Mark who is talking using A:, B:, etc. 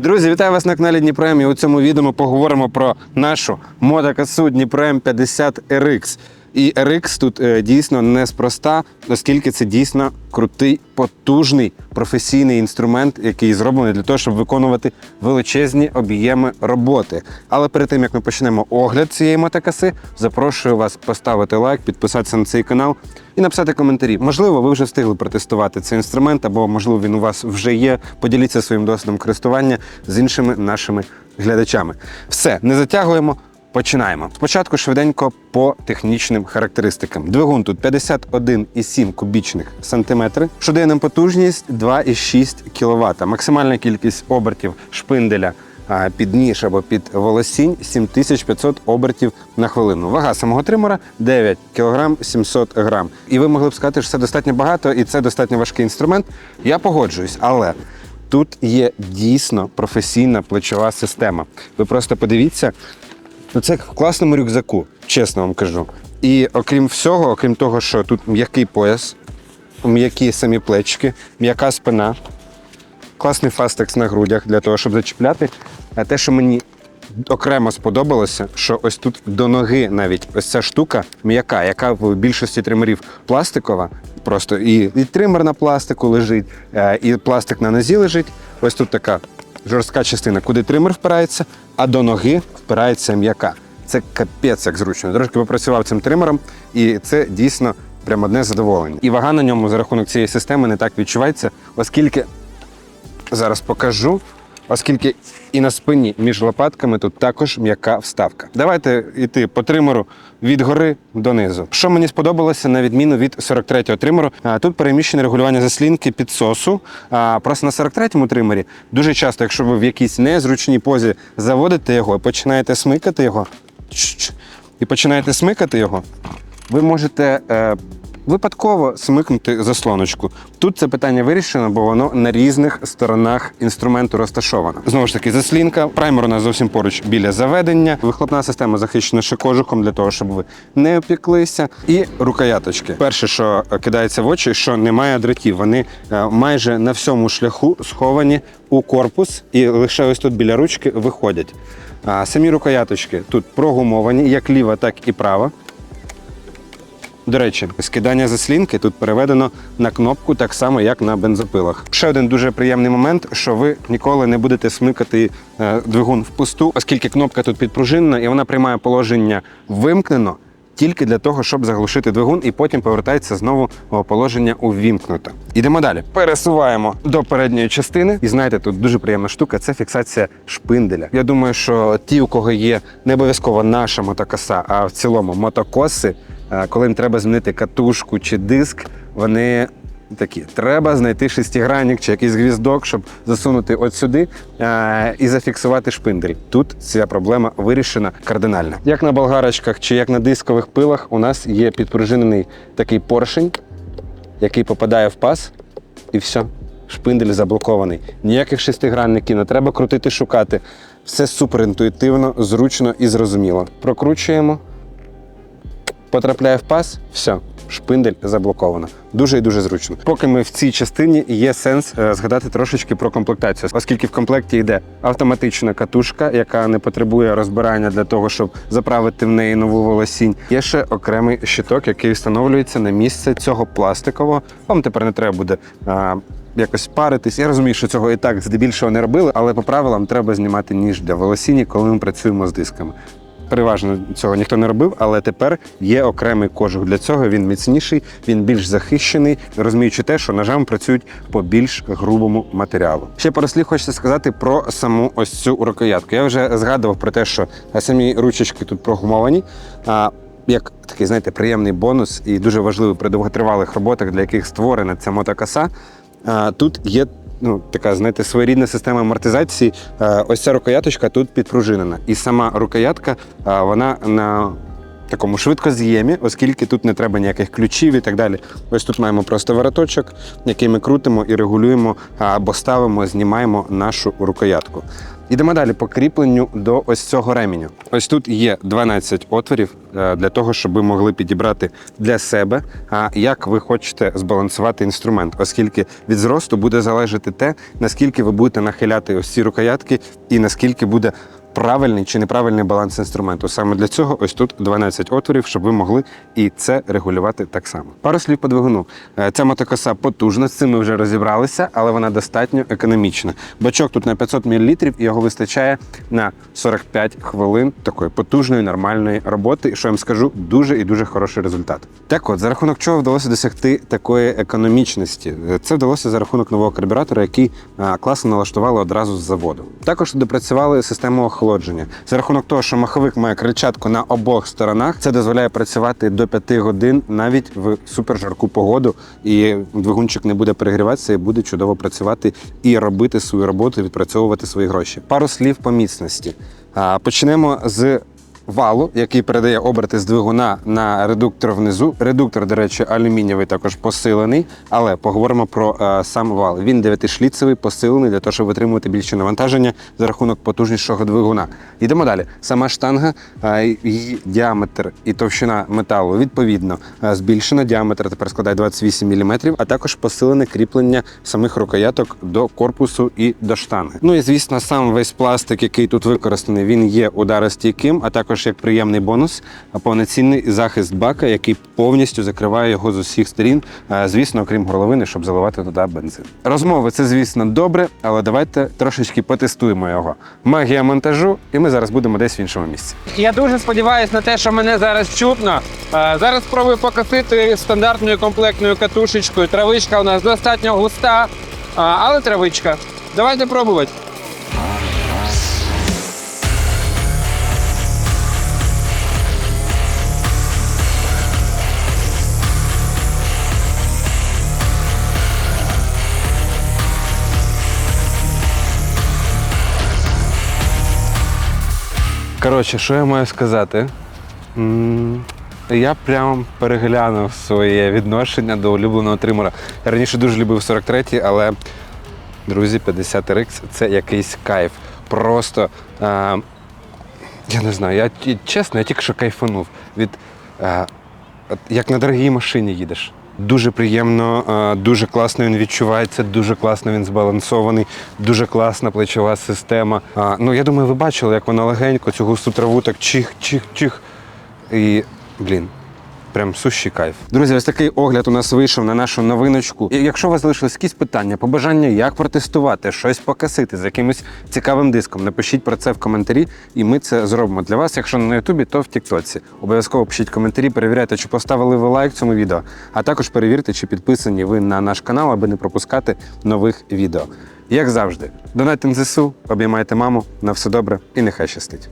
A: Друзі, вітаю вас на каналі Дніпром. І у цьому відео ми поговоримо про нашу мотокасу Дніпром 50 RX. І RX тут е, дійсно неспроста, оскільки це дійсно крутий, потужний професійний інструмент, який зроблений для того, щоб виконувати величезні об'єми роботи. Але перед тим як ми почнемо огляд цієї мотокаси, запрошую вас поставити лайк, підписатися на цей канал і написати коментарі. Можливо, ви вже встигли протестувати цей інструмент, або можливо він у вас вже є. Поділіться своїм досвідом користування з іншими нашими глядачами. Все, не затягуємо. Починаємо. Спочатку швиденько по технічним характеристикам. Двигун тут 51,7 кубічних сантиметри, що потужність 2,6 кВт. Максимальна кількість обертів шпинделя під ніж або під волосінь 7500 обертів на хвилину. Вага самого тримера 9 кг 700 грам. І ви могли б сказати, що це достатньо багато і це достатньо важкий інструмент. Я погоджуюсь, але тут є дійсно професійна плечова система. Ви просто подивіться. Ну, це в класному рюкзаку, чесно вам кажу. І окрім всього, окрім того, що тут м'який пояс, м'які самі плечики, м'яка спина, класний фастекс на грудях для того, щоб зачіпляти. А те, що мені окремо сподобалося, що ось тут до ноги навіть ось ця штука м'яка, яка в більшості тримерів пластикова. Просто і, і тример на пластику лежить, е, і пластик на нозі лежить. Ось тут така жорстка частина, куди тример впирається, а до ноги впирається м'яка. Це капець як зручно. Трошки попрацював цим тримером, і це дійсно прям одне задоволення. І вага на ньому за рахунок цієї системи не так відчувається, оскільки зараз покажу, оскільки і на спині між лопатками тут також м'яка вставка. Давайте йти по тримеру від гори донизу. Що мені сподобалося на відміну від 43-го тримеру, тут переміщене регулювання заслінки підсосу. Просто на 43-му тримері дуже часто, якщо ви в якійсь незручній позі заводите його і починаєте смикати його, і починаєте смикати його, ви можете е, випадково смикнути заслоночку. Тут це питання вирішено, бо воно на різних сторонах інструменту розташовано. Знову ж таки, заслінка, праймер у нас зовсім поруч біля заведення. Вихлопна система захищена ще кожухом для того, щоб ви не опіклися. І рукояточки. Перше, що кидається в очі, що немає дротів. Вони е, майже на всьому шляху сховані у корпус, і лише ось тут біля ручки виходять. А самі рукояточки тут прогумовані, як ліва, так і права. До речі, скидання заслінки тут переведено на кнопку так само, як на бензопилах. Ще один дуже приємний момент, що ви ніколи не будете смикати е, двигун впусту, оскільки кнопка тут підпружинена і вона приймає положення вимкнено тільки для того, щоб заглушити двигун, і потім повертається знову у положення увімкнуто. Ідемо далі. Пересуваємо до передньої частини. І знаєте, тут дуже приємна штука це фіксація шпинделя. Я думаю, що ті, у кого є не обов'язково наша мотокоса, а в цілому мотокоси, коли їм треба змінити катушку чи диск, вони. Такі, треба знайти шестигранник чи якийсь гвіздок, щоб засунути от сюди і зафіксувати шпиндель. Тут ця проблема вирішена кардинально. Як на болгарочках чи як на дискових пилах, у нас є підпружинений такий поршень, який попадає в паз, і все, шпиндель заблокований. Ніяких шестигранників, не треба крутити, шукати. Все супер інтуїтивно, зручно і зрозуміло. Прокручуємо, потрапляє в паз, все. Шпиндель заблоковано. Дуже і дуже зручно. Поки ми в цій частині є сенс е, згадати трошечки про комплектацію, оскільки в комплекті йде автоматична катушка, яка не потребує розбирання для того, щоб заправити в неї нову волосінь. Є ще окремий щиток, який встановлюється на місце цього пластикового. Вам тепер не треба буде. А, Якось паритись. Я розумію, що цього і так здебільшого не робили, але по правилам треба знімати ніж для волосіння, коли ми працюємо з дисками. Переважно цього ніхто не робив, але тепер є окремий кожух для цього. Він міцніший, він більш захищений, розуміючи те, що ножами працюють по більш грубому матеріалу. Ще пару хочеться сказати про саму ось цю рукоятку. Я вже згадував про те, що самі ручечки тут прогумовані. А як такий, знаєте, приємний бонус і дуже важливий при довготривалих роботах, для яких створена ця мотокоса. Тут є ну, така, знаєте, своєрідна система амортизації. Е, Ось ця рукояточка тут підпружинена. І сама рукоятка, е, вона на такому швидкоз'ємі, оскільки тут не треба ніяких ключів і так далі. Ось тут маємо просто вороточок, який ми крутимо і регулюємо або ставимо, знімаємо нашу рукоятку. Йдемо далі по кріпленню до ось цього ременю. Ось тут є 12 отворів е, для того, щоб ви могли підібрати для себе, а як ви хочете збалансувати інструмент, оскільки від зросту буде залежати те, наскільки ви будете нахиляти ось ці рукоятки і наскільки буде правильний чи неправильний баланс інструменту. Саме для цього ось тут 12 отворів, щоб ви могли і це регулювати так само. Пару слів по двигуну. Е, Ця мотокоса потужна, з цим ми вже розібралися, але вона достатньо економічна. Бачок тут на 500 мл, і його вистачає на 45 хвилин такої потужної нормальної роботи. Що я вам скажу, дуже і дуже хороший результат. Так от, за рахунок чого вдалося досягти такої економічності? Е, Це вдалося за рахунок нового карбюратора, який класно налаштували одразу з заводу. Також допрацювали систему охолодження. За рахунок того, що маховик має кричатку на обох сторонах, це дозволяє працювати до 5 годин навіть в супержарку погоду, і двигунчик не буде перегріватися і буде чудово працювати і робити свою роботу, відпрацьовувати свої гроші. Пару слів по міцності. Почнемо з валу, який передає оберти з двигуна на редуктор внизу. Редуктор, до речі, алюмінієвий також посилений, але поговоримо про е, сам вал. Він 9-шліцевий, посилений для того, щоб витримувати більше навантаження за рахунок потужнішого двигуна. Йдемо далі. Сама штанга, е, її діаметр і товщина металу відповідно е, збільшена. Діаметр тепер складає 28 мм, а також посилене кріплення самих рукояток до корпусу і до штанги. Ну і звісно, сам весь пластик, який тут використаний, він є ударостійким, а також як приємний бонус, повноцінний захист бака, який повністю закриває його з усіх сторін, е, звісно, окрім горловини, щоб заливати туди бензин. Розмови це, звісно, добре, але давайте трошечки потестуємо його. Магія монтажу, і ми зараз будемо десь в іншому місці.
B: Я дуже сподіваюся на те, що мене зараз чутно. Е, Зараз спробую покосити стандартною комплектною катушечкою. Травичка у нас достатньо густа, але травичка. Давайте пробувати.
A: Коротше, що я маю сказати? Я прям переглянув своє відношення до улюбленого тримера. Я раніше дуже любив 43-й, але, друзі, 50 RX це якийсь кайф. Просто, е, я не знаю, я чесно, я тільки що кайфанув від е, як на дорогій машині їдеш. Дуже приємно, е, дуже класно він відчувається, дуже класно він збалансований, дуже класна плечова система. Ну, я думаю, ви бачили, як вона легенько цю густу траву так чих, чих, чих. І, блін, прям сущий кайф. Друзі, ось такий огляд у нас вийшов на нашу новиночку. І якщо у вас залишились якісь питання, побажання, як протестувати, щось покасити з якимось цікавим диском, напишіть про це в коментарі, і ми це зробимо для вас. Якщо не на Ютубі, то в Тіктоці. Обов'язково пишіть коментарі, перевіряйте, чи поставили ви лайк цьому відео, а також перевірте, чи підписані ви на наш канал, аби не пропускати нових відео. Як завжди, донайте на ЗСУ, обіймайте маму, на все добре і нехай щастить.